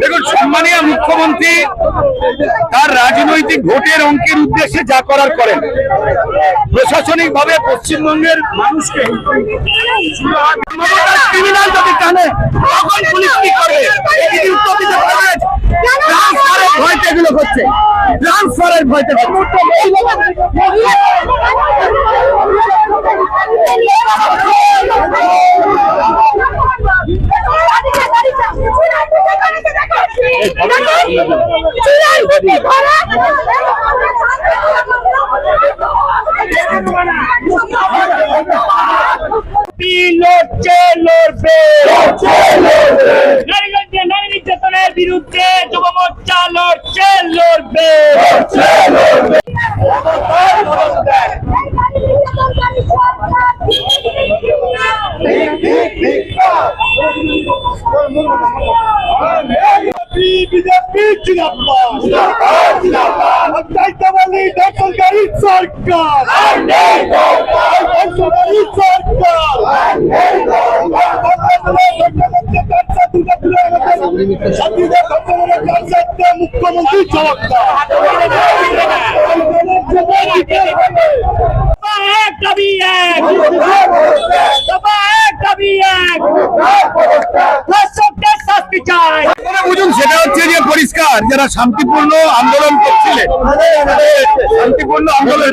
দেখুন সম্মানীয় মুখ্যমন্ত্রী তার রাজনৈতিক ভোটের অঙ্কের উদ্দেশ্যে যা করার করেন। প্রশাসনিক ভাবে পশ্চিমবঙ্গের মানুষকে ক্রিমিনাল যদি টানে তখন পুলিশ কি করবে? ভয়তে এগুলো হচ্ছে ট্রান্সফারের ভয়তে লড়ছে লড়বে মোর্চা লড়ছে লড়বে বিজেপি জিন্দাবাদ অত্যাচারী দখলকারী সরকার মুখ্যমন্ত্রী এক এক শাস্তি চাই বুঝুন সেটা হচ্ছে যে পরিষ্কার যারা শান্তিপূর্ণ আন্দোলন করছিলেন শান্তিপূর্ণ আন্দোলন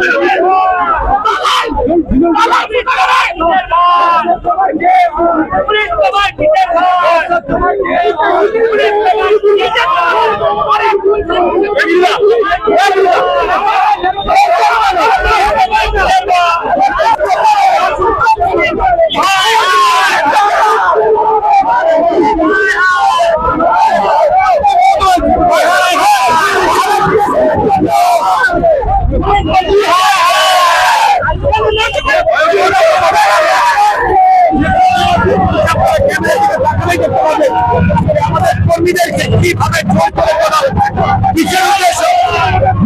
আমার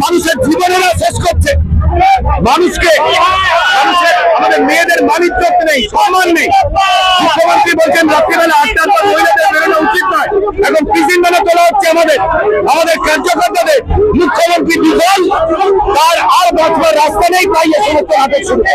মানুষের জীবনেরা শেষ করছে। মানুষকে, মানুষের আমাদের মেয়েদের মানিজ্য নেই সমান নেই। মুখ্যমন্ত্রী বলছেন, রাত্রিবেলা আটটার পর মহিলাদের বেরোনো উচিত নয়। এখন টিফিন বেলা তোলা হচ্ছে আমাদের আমাদের কার্যকর্তাদের। মুখ্যমন্ত্রী বিফল তার আর বাঁচবার রাস্তা নেই, তাই এ সমস্ত আদেশ শুনছে।